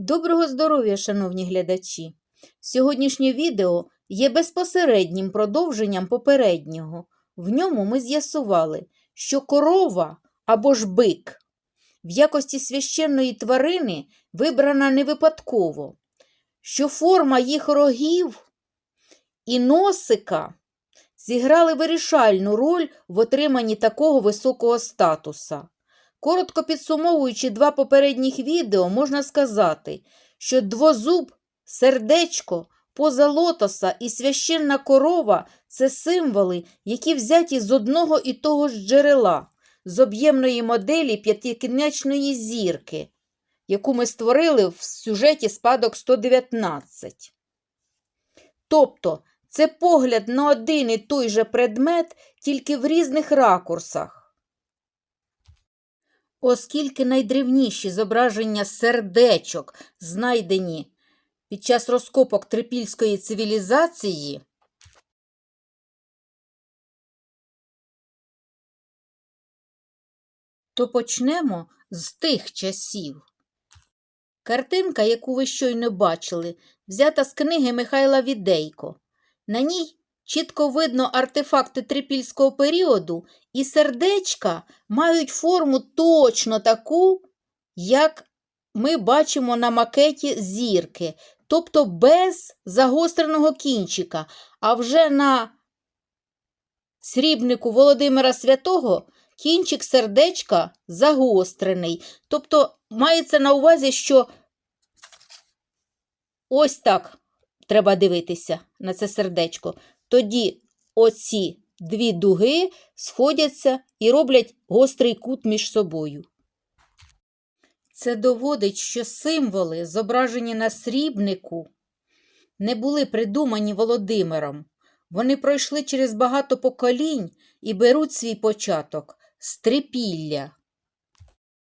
Доброго здоров'я, шановні глядачі! Сьогоднішнє відео є безпосереднім продовженням попереднього. В ньому ми з'ясували, що корова або ж бик в якості священної тварини вибрана не випадково, що форма їх рогів і носика зіграли вирішальну роль в отриманні такого високого статуса. Коротко підсумовуючи два попередніх відео, можна сказати, що двозуб, сердечко, поза лотоса і священна корова це символи, які взяті з одного і того ж джерела, з об'ємної моделі п'ятикінечної зірки, яку ми створили в сюжеті спадок 119. Тобто, це погляд на один і той же предмет тільки в різних ракурсах. Оскільки найдревніші зображення сердечок, знайдені під час розкопок трипільської цивілізації, то почнемо з тих часів. Картинка, яку ви щойно бачили, взята з книги Михайла Відейко. На ній чітко видно артефакти трипільського періоду, і сердечка мають форму точно таку, як ми бачимо на макеті зірки, тобто без загостреного кінчика. А вже на срібнику Володимира Святого кінчик сердечка загострений. Тобто мається на увазі, що ось так треба дивитися на це сердечко. Тоді оці дві дуги сходяться і роблять гострий кут між собою. Це доводить, що символи, зображені на срібнику, не були придумані Володимиром. Вони пройшли через багато поколінь і беруть свій початок з трипілля.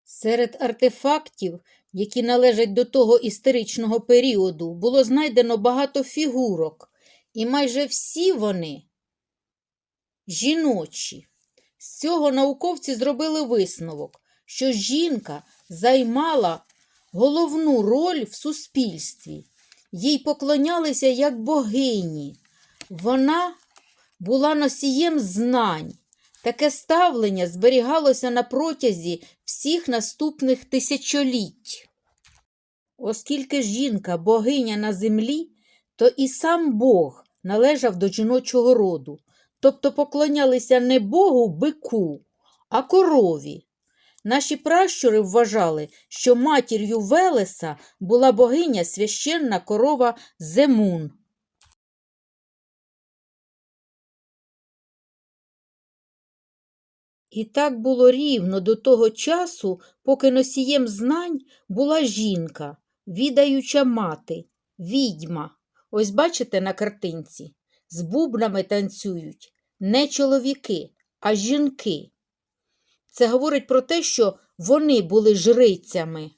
Серед артефактів, які належать до того історичного періоду, було знайдено багато фігурок, і майже всі вони жіночі. З цього науковці зробили висновок, що жінка займала головну роль в суспільстві, їй поклонялися як богині. Вона була носієм знань. Таке ставлення зберігалося на протязі всіх наступних тисячоліть. Оскільки жінка богиня на землі, то і сам Бог належав до жіночого роду, тобто поклонялися не Богу бику, а корові. Наші пращури вважали, що матір'ю Велеса була богиня священна корова Земун. І так було рівно до того часу, поки носієм знань була жінка, відаюча мати, відьма. Ось бачите на картинці, з бубнами танцюють не чоловіки, а жінки. Це говорить про те, що вони були жрицями.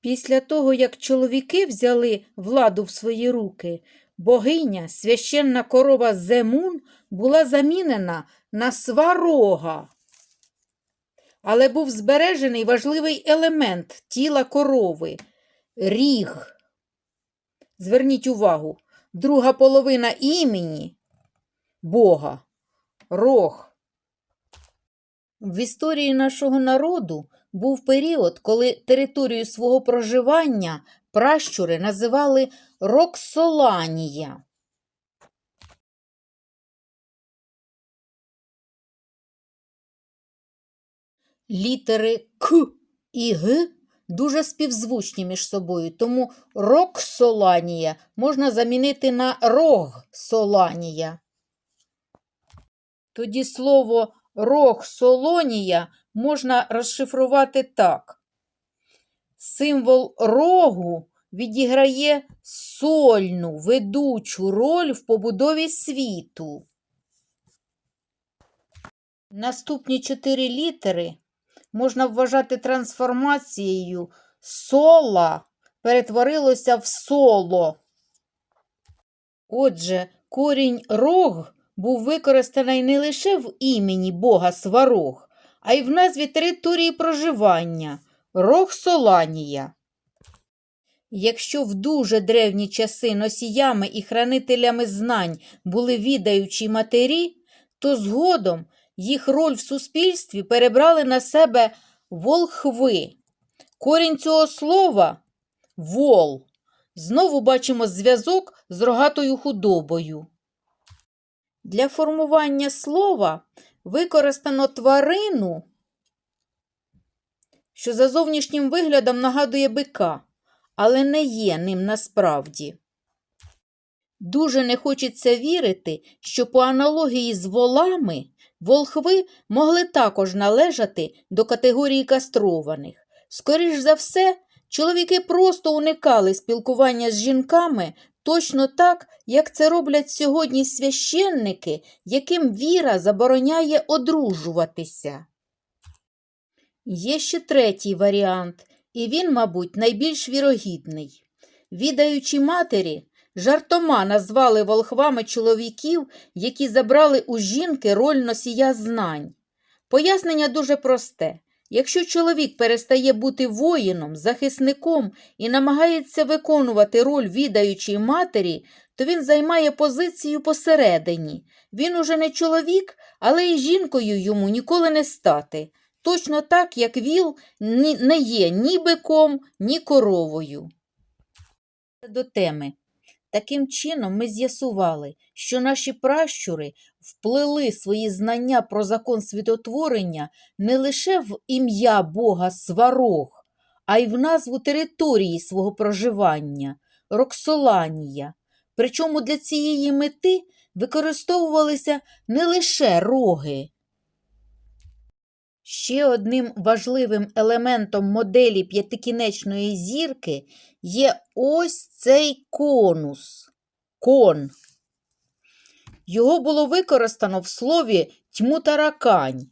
Після того, як чоловіки взяли владу в свої руки, богиня, священна корова Земун, була замінена на сварога. Але був збережений важливий елемент тіла корови ріг. Зверніть увагу, друга половина імені Бога, рог. В історії нашого народу був період, коли територію свого проживання пращури називали Роксоланія. Літери К і Г дуже співзвучні між собою, тому Роксоланія можна замінити на Рогсоланія. Тоді слово Рогсолонія можна розшифрувати так. Символ рогу відіграє сольну ведучу роль в побудові світу. Наступні чотири літери можна вважати трансформацією сола перетворилося в соло. Отже, корінь рог був використаний не лише в імені Бога Сварог, а й в назві території проживання Роксоланія. Якщо в дуже древні часи носіями і хранителями знань були відаючі матері, то згодом їх роль в суспільстві перебрали на себе волхви. Корінь цього слова вол. Знову бачимо зв'язок з рогатою худобою. Для формування слова використано тварину, що за зовнішнім виглядом нагадує бика, але не є ним насправді. Дуже не хочеться вірити, що по аналогії з волами волхви могли також належати до категорії кастрованих. Скоріш за все, чоловіки просто уникали спілкування з жінками точно так, як це роблять сьогодні священники, яким віра забороняє одружуватися. Є ще третій варіант, і він, мабуть, найбільш вірогідний. Відаючі матері жартома назвали волхвами чоловіків, які забрали у жінки роль носія знань. Пояснення дуже просте. Якщо чоловік перестає бути воїном, захисником і намагається виконувати роль відаючої матері, то він займає позицію посередині. Він уже не чоловік, але й жінкою йому ніколи не стати. Точно так, як віл не є ні биком, ні коровою. До теми. Таким чином ми з'ясували, що наші пращури вплели свої знання про закон світотворення не лише в ім'я Бога Сварог, а й в назву території свого проживання Роксоланія. Причому для цієї мети використовувалися не лише роги. Ще одним важливим елементом моделі п'ятикінечної зірки є ось цей конус. Кон. Його було використано в слові тьму таракань.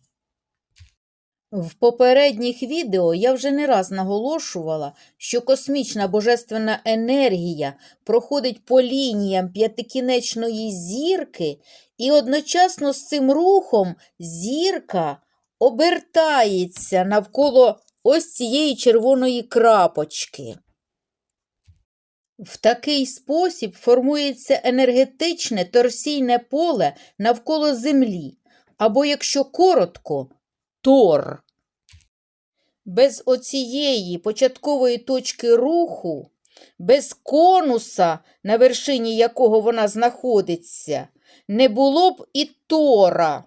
В попередніх відео я вже не раз наголошувала, що космічна божественна енергія проходить по лініям п'ятикінечної зірки, і одночасно з цим рухом зірка обертається навколо ось цієї червоної крапочки. В такий спосіб формується енергетичне торсійне поле навколо Землі, або, якщо коротко, тор. Без оцієї початкової точки руху, без конуса, на вершині якого вона знаходиться, не було б і тора.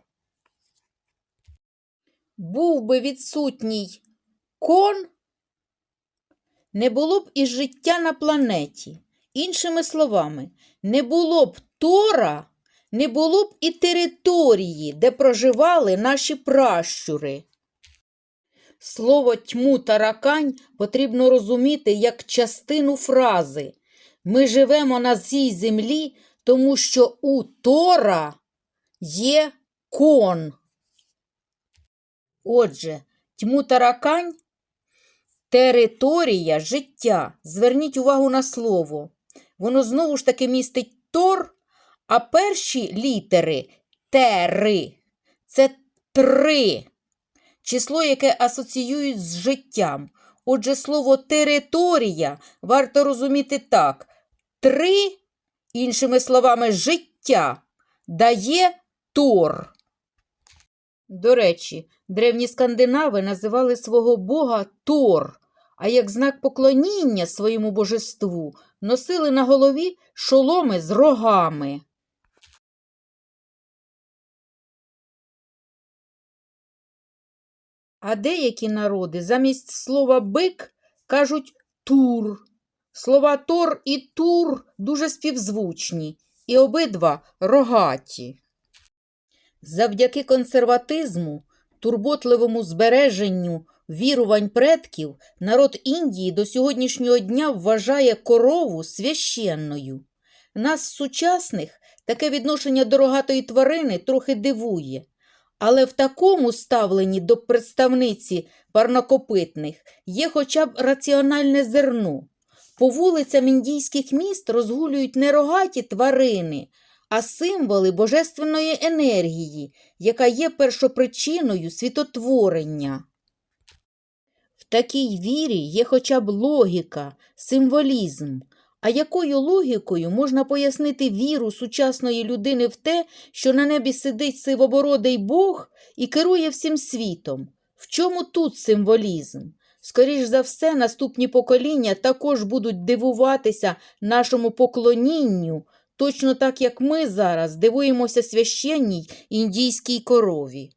Був би відсутній кон, не було б і життя на планеті. Іншими словами, не було б Тора, не було б і території, де проживали наші пращури. Слово тьму таракань потрібно розуміти як частину фрази. Ми живемо на цій землі, тому що у Тора є кон. Отже, тьму таракань територія життя. Зверніть увагу на слово. Воно знову ж таки містить тор, а перші літери тери це три. Число, яке асоціюють з життям. Отже, слово територія варто розуміти так: три, іншими словами, життя дає тор. До речі, древні скандинави називали свого бога Тор, а як знак поклоніння своєму божеству носили на голові шоломи з рогами. А деякі народи замість слова бик кажуть тур. Слова тор і тур дуже співзвучні, і обидва рогаті. Завдяки консерватизму, турботливому збереженню вірувань предків, народ Індії до сьогоднішнього дня вважає корову священною. Нас, сучасних, таке відношення до рогатої тварини трохи дивує. Але в такому ставленні до представниці парнокопитних є хоча б раціональне зерно. По вулицям індійських міст розгулюють не рогаті тварини, а символи божественної енергії, яка є першопричиною світотворення. В такій вірі є хоча б логіка, символізм. А якою логікою можна пояснити віру сучасної людини в те, що на небі сидить сивобородий Бог і керує всім світом? В чому тут символізм? Скоріш за все, наступні покоління також будуть дивуватися нашому поклонінню, точно так як ми зараз дивуємося священній індійській корові.